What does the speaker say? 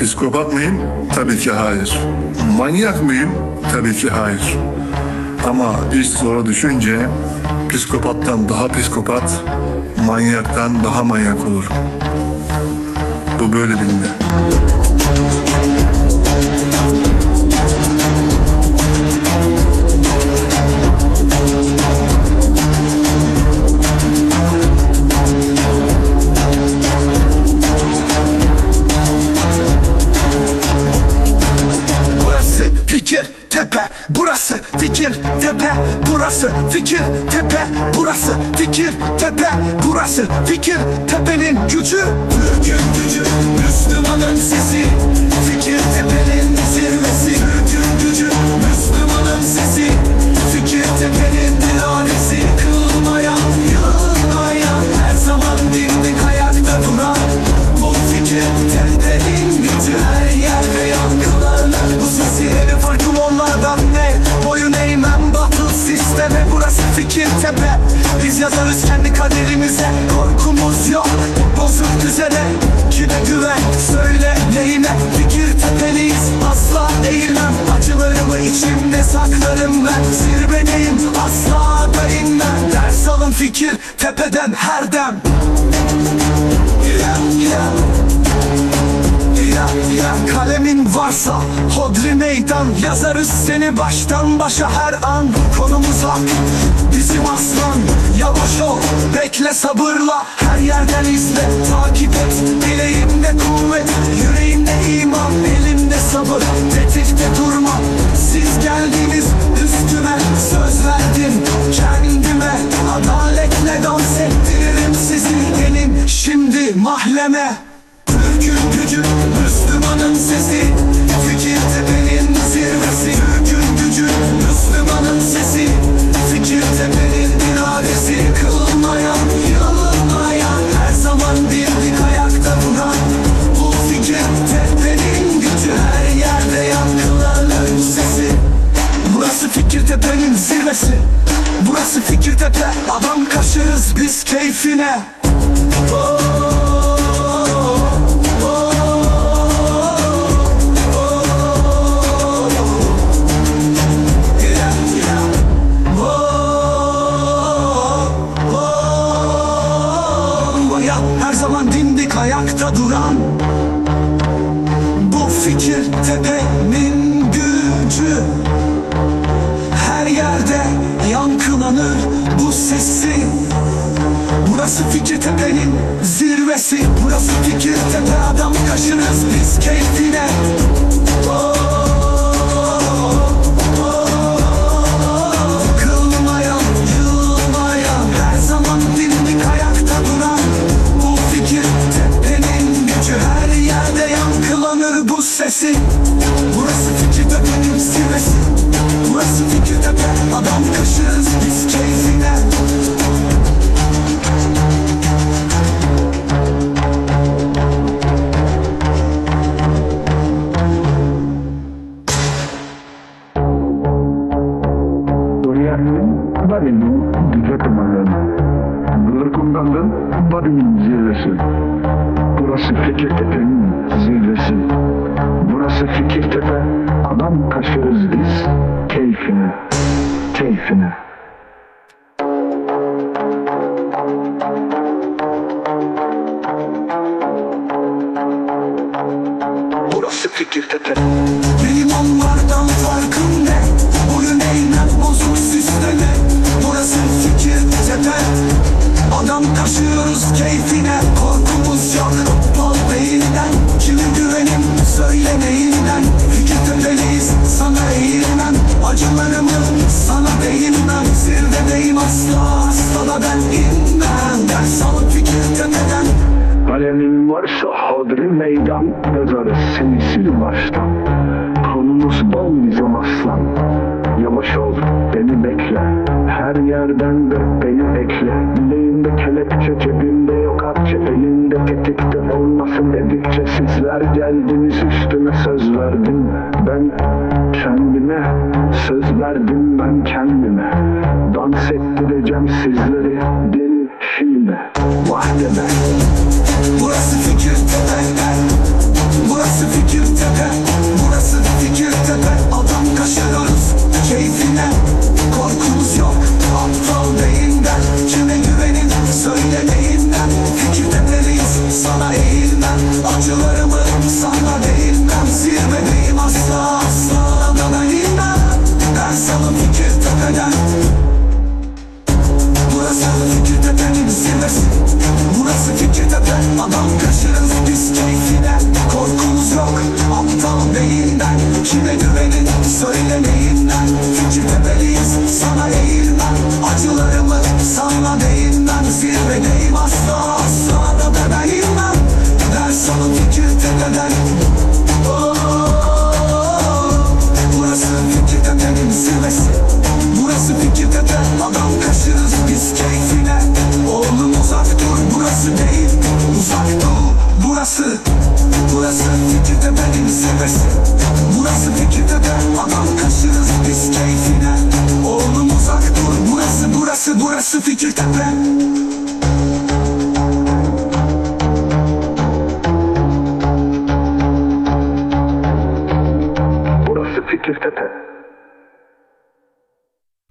Psikopat mıyım? Tabii ki hayır. Manyak mıyım? Tabii ki hayır. Ama iş zora düşünce psikopattan daha psikopat, manyaktan daha manyak olur. Bu böyle bilinir. Fikir tepe Burası fikir tepe Burası fikir tepe Burası fikir tepenin gücü Türk'ün gücü Müslümanın sesi Fikir tepenin fikir tepeden her dem. Yeah, yeah. Ya, ya Kalemin varsa hodri meydan Yazarız seni baştan başa her an. Konumuz hak bizim aslan Yavaş ol bekle sabırla. Her yerden izle takip et Bileğimde kuvvet Yüreğimde iman. Elimde Türk'ün gücü, Müslümanın sesi. Fikir tepenin zirvesi. Türk'ün gücü, Müslümanın sesi. Fikir tepenin iradesi. Kılmayan, yılmayan Her zaman birlik ayakta duran. Bu fikir tepenin gücü Her yerde yankılarla sesi Burası Fikirtepe'nin zirvesi. Burası Fikirtepe Adam kaşırız biz keyfine. Hayat duran Bu fikir tepenin gücü. Her yerde yankılanır bu sesi. Burası Fikirtepe'nin zirvesi. Burası Fikirtepe adam kaşırız biz keyfine Dorianin Bari'nin güce kumandan. Gırkundan'ın Bari'nin zirvesi. Burası Fikirtepe'nin zirvesi. Burası Fikirtepe. Adam kaşırız biz. Keyfine. Keyfine. Burası Fikirtepe Benim onlardan taşıyoruz keyfine Korkumuz yok Bal beyinden Kime güvenim söyle neyinden Fikirtepe'liyiz sana eğilmem Acılarımı sana değinmem Zirvedeyim asla asla da ben inmem. Ders alıp Fikirtepe'den Kalemin varsa hodri meydan Yazarız seni sil baştan. Konumuz bal bizim aslan. Yavaş ol beni bekle. Her yerden de beni ekle Bileğimde kelepçe cebimde yok akçe Elinde tetikte olmasın dedikçe Sizler geldiniz üstüme söz verdim Ben. Kendime söz verdim ben kendime. Dans ettireceğim sizleri deli şimdi. Vahdeme burası